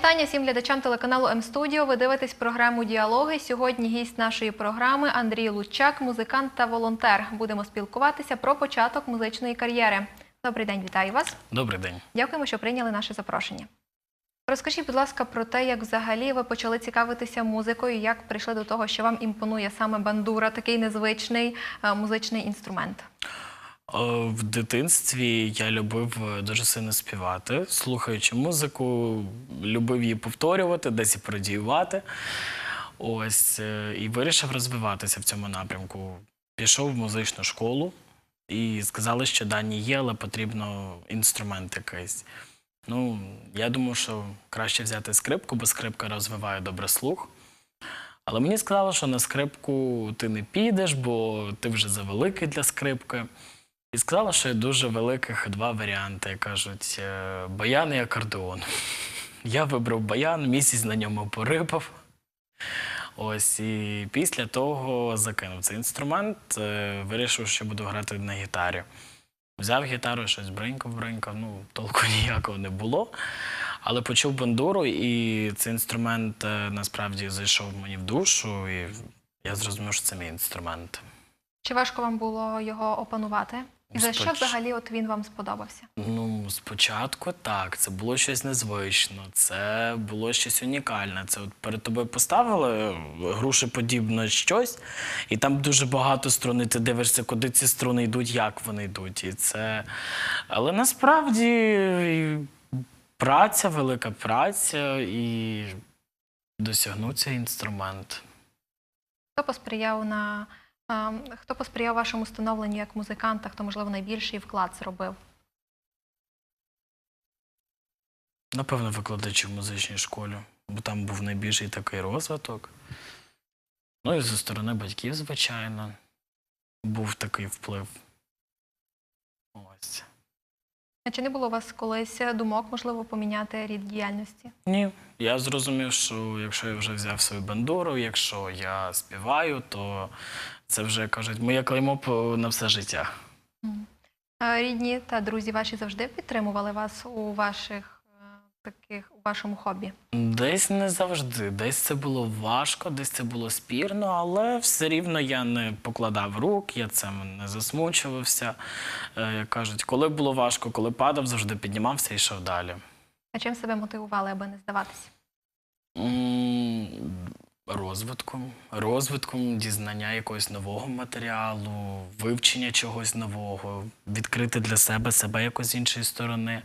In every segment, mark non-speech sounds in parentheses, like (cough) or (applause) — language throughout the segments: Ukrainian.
Вітання всім глядачам телеканалу М-студіо. Ви дивитесь програму Діалоги. Сьогодні гість нашої програми Андрій Лучак, музикант та волонтер. Будемо спілкуватися про початок музичної кар'єри. Добрий день, вітаю вас. Добрий день. Дякуємо, що прийняли наше запрошення. Розкажіть, будь ласка, про те, як взагалі ви почали цікавитися музикою, як прийшли до того, що вам імпонує саме бандура, такий незвичний е, музичний інструмент. Е, В дитинстві я любив е, дуже сильно співати, слухаючи музику, любив її повторювати, десь і пародіювати. Ось е, і вирішив розвиватися в цьому напрямку. Пішов в музичну школу і сказали, що дані є, але потрібно інструмент якийсь. Ну, я думав, що краще взяти скрипку, бо скрипка розвиває добре слух. Але мені сказали, що на скрипку ти не підеш, бо ти вже завеликий для скрипки. І сказала, що є дуже великих два варіанти. Кажуть, е, баян і акордеон. (laughs) Я вибрав баян, місяць на ньому порипав. Ось і після того закинув цей інструмент, е, вирішив, що буду грати на гітарі. Взяв гітару, щось бринькав, бринькав, ну толку (laughs) ніякого не було. Але почув бандуру, і цей інструмент е, насправді зайшов мені в душу, і я зрозумів, що це мій інструмент. Чи важко вам було його опанувати? І за що взагалі от він вам сподобався? Ну, спочатку так, це було щось незвично, це було щось унікальне. Це от перед тобою поставили грушеподібне щось, і там дуже багато струн, ти дивишся, куди ці струни йдуть, як вони йдуть. І це... Але насправді праця, велика праця, і досягнув цей інструмент. Хто посприяв на хто посприяв вашому становленню як музиканта, хто, можливо, найбільший вклад зробив? Напевно, викладачі в музичній школі, бо там був найбільший такий розвиток. Ну і зі сторони батьків, звичайно, був такий вплив. Ось. А Чи не було у вас колись думок, можливо, поміняти рід діяльності? Ні. Я зрозумів, що якщо я вже взяв свою бандуру, якщо я співаю, то це вже кажуть, моє клеймо на все життя. Рідні та друзі ваші завжди підтримували вас у ваших е, таких у вашому хобі? Десь не завжди. Десь це було важко, десь це було спірно, але все рівно я не покладав рук, я цим не засмучувався. Е, Як кажуть, коли було важко, коли падав, завжди піднімався і йшов далі. А чим себе мотивували, аби не здаватися? М, Розвитком, розвитком дізнання якогось нового матеріалу, вивчення чогось нового, відкрити для себе себе якось з іншої сторони.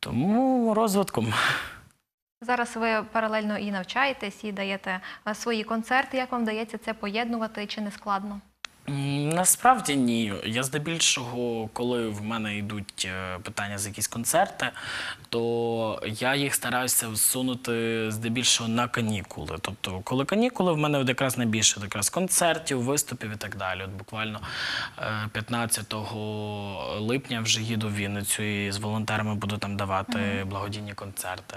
Тому розвитком. Зараз ви паралельно і навчаєтесь, і даєте е, свої концерти. Як вам вдається це поєднувати чи не складно? Насправді ні. Я здебільшого, коли в мене йдуть е, питання з якісь концерти, то я їх стараюся всунути здебільшого на канікули. Тобто, коли канікули, в мене якраз найбільше якраз концертів, виступів і так далі. От буквально е, 15 липня вже їду в Вінницю і з волонтерами буду там давати благодійні концерти.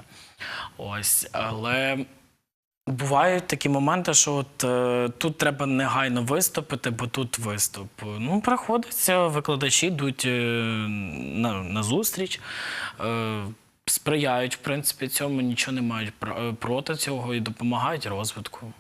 Ось, але. Бувають такі моменти, що от е, тут треба негайно виступити, бо тут виступ. Ну, приходиться, викладачі йдуть е, на, на зустріч, е, сприяють, в принципі, цьому, нічого не мають е, проти цього і допомагають розвитку.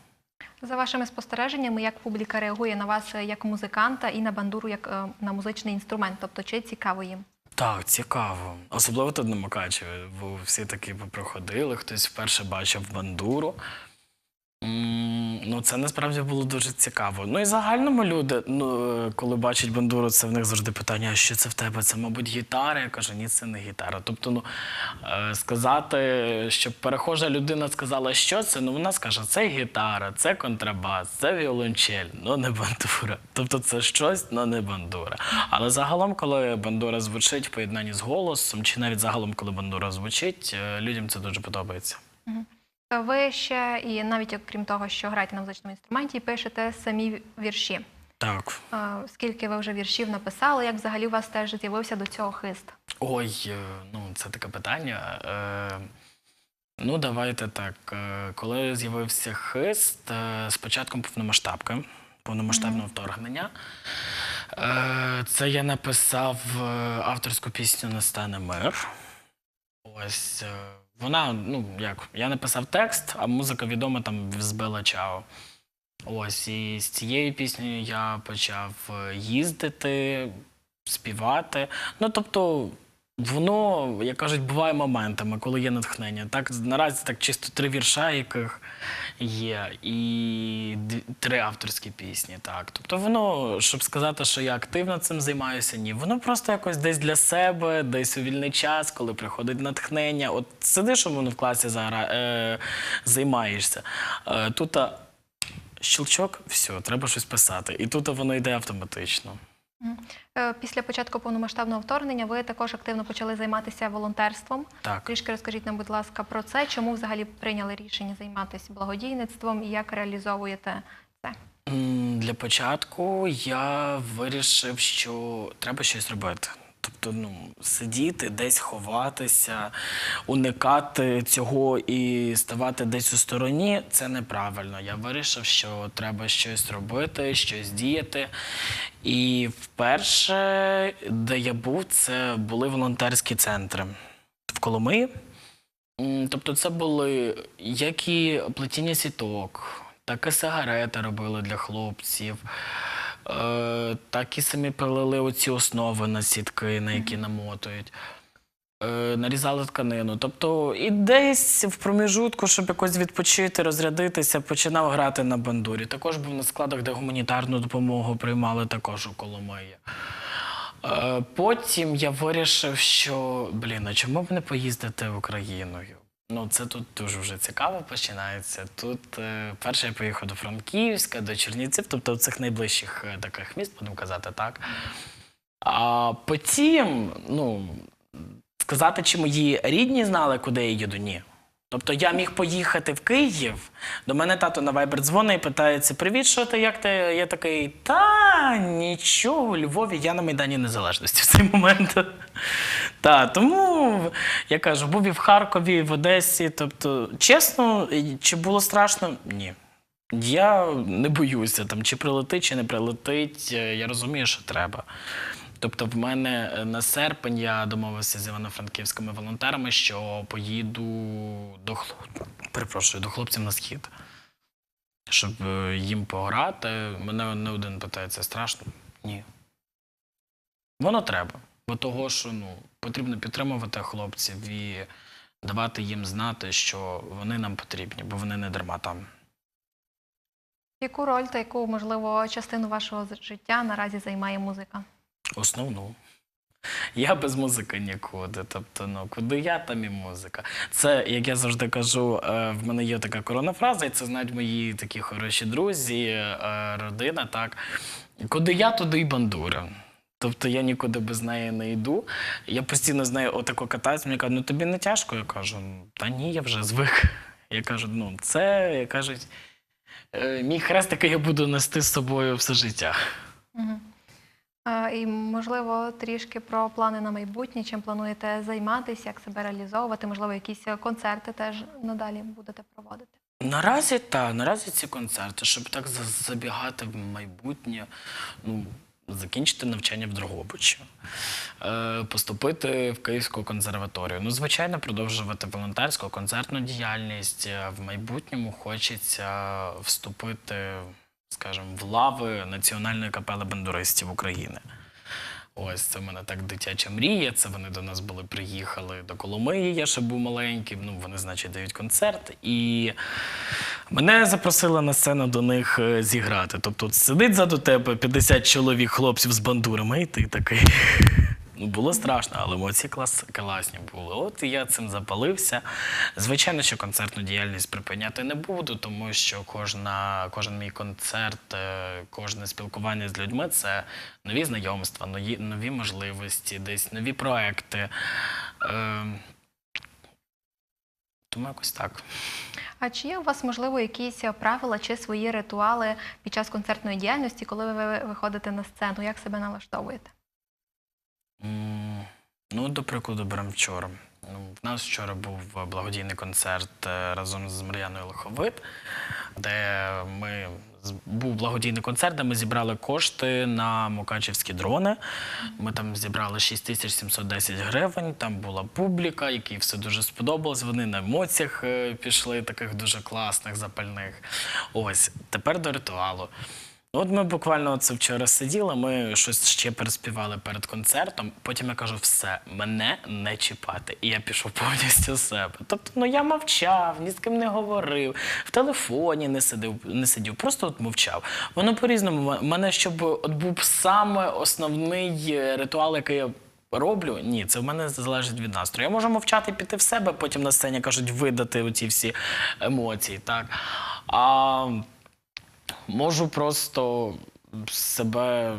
За вашими спостереженнями, як публіка реагує на вас як музиканта і на бандуру як е, на музичний інструмент? Тобто, чи цікаво їм? Так, цікаво. Особливо тут на Мукачеві, бо всі такі приходили, хтось вперше бачив бандуру. Ну, це насправді було дуже цікаво. Ну і загальному люди, ну, е, коли бачать бандуру, це в них завжди питання, а що це в тебе? Це, мабуть, гітара. Я кажу, ні, це не гітара. Тобто, ну, е, сказати, щоб перехожа людина сказала, що це, ну вона скаже, це гітара, це контрабас, це віолончель, ну не бандура. Тобто це щось, але не бандура. Але загалом, коли бандура звучить в поєднанні з голосом, чи навіть загалом, коли бандура звучить, е, людям це дуже подобається. Ви ще і навіть окрім того, що граєте на музичному інструменті, пишете самі вірші. Так. Скільки ви вже віршів написали? Як взагалі у вас теж з'явився до цього хист? Ой, е, ну це таке питання. Е, ну, давайте так. Е, Коли з'явився хист з початком повномасштабки, повномасштабного вторгнення, це я написав авторську пісню Настане мир. Ось. Вона, ну як, я написав текст, а музика відома там збила чао. Ось, і з цією піснею я почав е, їздити, співати. Ну, тобто, воно, як кажуть, буває моментами, коли є натхнення. Так, наразі так чисто три вірша, яких є, і три авторські пісні. Так. Тобто воно, щоб сказати, що я активно цим займаюся, ні. Воно просто якось десь для себе, десь у вільний час, коли приходить натхнення. От сидиш воно в класі загра... е... займаєшся. Е, тут щелчок, все, треба щось писати. І тут воно йде автоматично. Е, Після початку повномасштабного вторгнення ви також активно почали займатися волонтерством. Так. Трішки розкажіть нам, будь ласка, про це, чому взагалі прийняли рішення займатися благодійництвом і як реалізовуєте це? Для початку я вирішив, що треба щось робити. Тобто, ну, сидіти, десь ховатися, уникати цього і ставати десь у стороні це неправильно. Я вирішив, що треба щось робити, щось діяти. І вперше, де я був, це були волонтерські центри в Коломиї. Тобто це були як і плетіння сіток, так і сигарети робили для хлопців, е, так і самі пилили оці основи на сітки, на які намотують. Е, нарізали тканину. Тобто, і десь в проміжутку, щоб якось відпочити, розрядитися, починав грати на бандурі. Також був на складах, де гуманітарну допомогу приймали також у Коломиї. Е, Потім я вирішив, що блін, а чому б не поїздити Україною? Ну, це тут дуже вже цікаво починається. Тут е, перше я поїхав до Франківська, до Чернівців, тобто цих найближчих е, таких міст, будемо казати так. А потім, ну, сказати, чи мої рідні знали, куди я їду, ні. Тобто я міг поїхати в Київ. До мене тато на Viber дзвонить і питається: Привіт, що ти? Як ти? Я такий, та нічого, у Львові я на Майдані Незалежності в цей момент. Та, тому я кажу, був і в Харкові, і в Одесі. Тобто, чесно, чи було страшно? Ні. Я не боюся, там, чи прилетить, чи не прилетить. Е, Я розумію, що треба. Тобто, в мене е, на серпень я домовився з івано-франківськими волонтерами, що поїду до хлоп... до хлопців на схід, щоб е, їм пограти. Мене не один питає, це страшно? Ні. Воно треба. Бо того, що ну, потрібно підтримувати хлопців і давати їм знати, що вони нам потрібні, бо вони не дарма там. Яку роль та яку, можливо, частину вашого життя наразі займає музика? Основну. Я без музики нікуди. Тобто, ну куди я, там і музика. Це, як я завжди кажу, е, в мене є така коронна фраза, і це знають мої такі хороші друзі, е, родина. Так куди я, туди й бандура. Тобто я нікуди без неї не йду. Я постійно з нею отако катаюсь, мені кажуть, ну тобі не тяжко. Я кажу, «Ну, та ні, я вже звик. Я кажу, ну це як кажуть, е, мій хрест, який я буду нести з собою все життя. Угу. А, і, можливо, трішки про плани на майбутнє, чим плануєте займатися, як себе реалізовувати, можливо, якісь концерти теж надалі будете проводити. Наразі так, наразі ці концерти, щоб так забігати в майбутнє, ну, закінчити навчання в Дрогобичі, е, поступити в Київську консерваторію. Ну, звичайно, продовжувати волонтерську концертну діяльність. Е, В майбутньому хочеться вступити, скажімо, в лави Національної капели бандуристів України. Ось це в мене так дитяча мрія. Це вони до нас були, приїхали до Коломиї. Я ще був маленький. Ну вони, значить, дають концерт. І мене запросили на сцену до них е, зіграти. Тобто, сидить заду тебе 50 чоловік, хлопців з бандурами, і ти такий. Ну, було страшно, але емоції клас, класні були. От я цим запалився. Звичайно, що концертну діяльність припиняти не буду, тому що кожна, кожен мій концерт, е, кожне спілкування з людьми це нові знайомства, нові, нові можливості, десь нові проекти. Е, тому якось так. А чи є у вас, можливо, якісь правила чи свої ритуали під час концертної діяльності, коли ви виходите на сцену? Як себе налаштовуєте? Ну, до прикладу, беремо вчора. Ну, в нас вчора був благодійний концерт е, разом з Мар'яною Лоховит, де ми був благодійний концерт, де ми зібрали кошти на мукачевські дрони. Ми там зібрали 6710 гривень. Там була публіка, якій все дуже сподобалось. Вони на емоціях е, пішли, таких дуже класних, запальних. Ось тепер до ритуалу. От ми буквально це вчора сиділи, ми щось ще переспівали перед концертом. Потім я кажу, все, мене не чіпати. І я пішов повністю себе. Тобто, ну я мовчав, ні з ким не говорив, в телефоні не сидів, не сидів, просто от мовчав. Воно по-різному. Мене щоб от був саме основний е, ритуал, який я. Роблю? Ні, це в мене залежить від настрою. Я можу мовчати, піти в себе, потім на сцені кажуть, видати оці всі емоції. Так? А можу просто себе.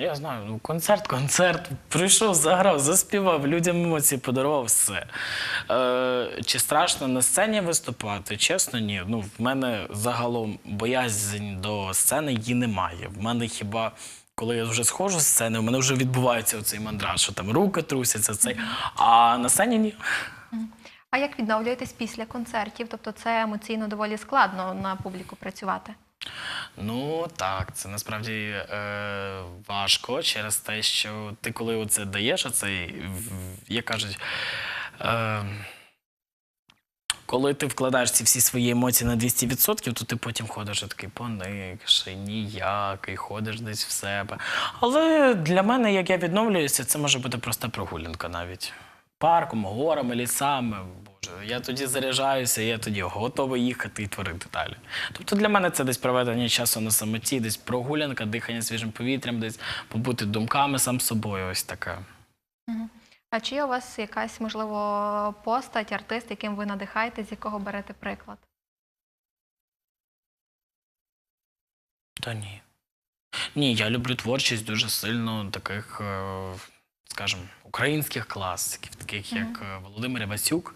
Я знаю, ну концерт, концерт. Прийшов, заграв, заспівав, людям емоції подарував все. Е, чи страшно на сцені виступати? Чесно, ні. Ну, в мене загалом боязнь до сцени її немає. В мене хіба. Коли я вже сходжу з сцени, у мене вже відбувається оцей мандраж, що там руки трусяться, цей. А на сцені ні. А як відновлюєтесь після концертів? Тобто це емоційно доволі складно на публіку працювати. Ну так, це насправді е, важко через те, що ти коли оце даєш, оцей, як кажуть, е, коли ти вкладаєш ці всі свої емоції на 200%, то ти потім ходиш такий поникший, ніякий, ходиш десь в себе. Але для мене, як я відновлююся, це може бути проста прогулянка навіть. Парком, горами, лісами. Боже, я тоді заряджаюся, я тоді готовий їхати і творити далі. Тобто для мене це десь проведення часу на самоті, десь прогулянка, дихання свіжим повітрям, десь побути думками сам собою. Ось таке. А чи є у вас якась, можливо, постать, артист, яким ви надихаєтесь, з якого берете приклад? Та ні. Ні, я люблю творчість дуже сильно таких, е, скажімо, українських класиків, таких як е, Володимир Івасюк,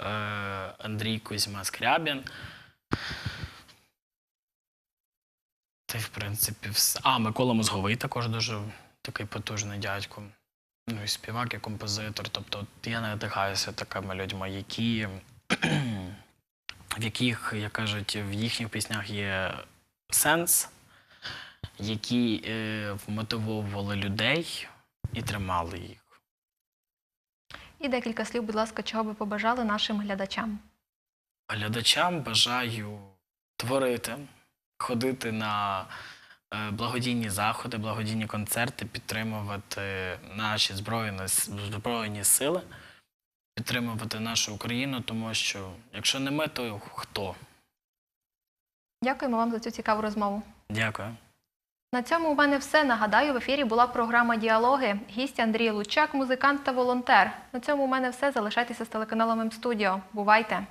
е, Андрій Кузьма Скрябін. Та й, в принципі, все. А, Микола Мозговий також дуже такий потужний дядько. Ну, і співак, і композитор. Тобто, я надихаюся такими людьми, які, (clears throat) в яких, як кажуть, в їхніх піснях є сенс, які е, вмотивовували людей і тримали їх. І декілька слів, будь ласка, чого би побажали нашим глядачам. Глядачам бажаю творити, ходити на е, благодійні заходи, благодійні концерти, підтримувати наші збройні, збройні сили, підтримувати нашу Україну, тому що якщо не ми, то хто? Дякуємо вам за цю цікаву розмову. Дякую. На цьому у мене все. Нагадаю, в ефірі була програма Діалоги. Гість Андрій Лучак, музикант та волонтер. На цьому у мене все. Залишайтеся з телеканалом М-студіо. Бувайте!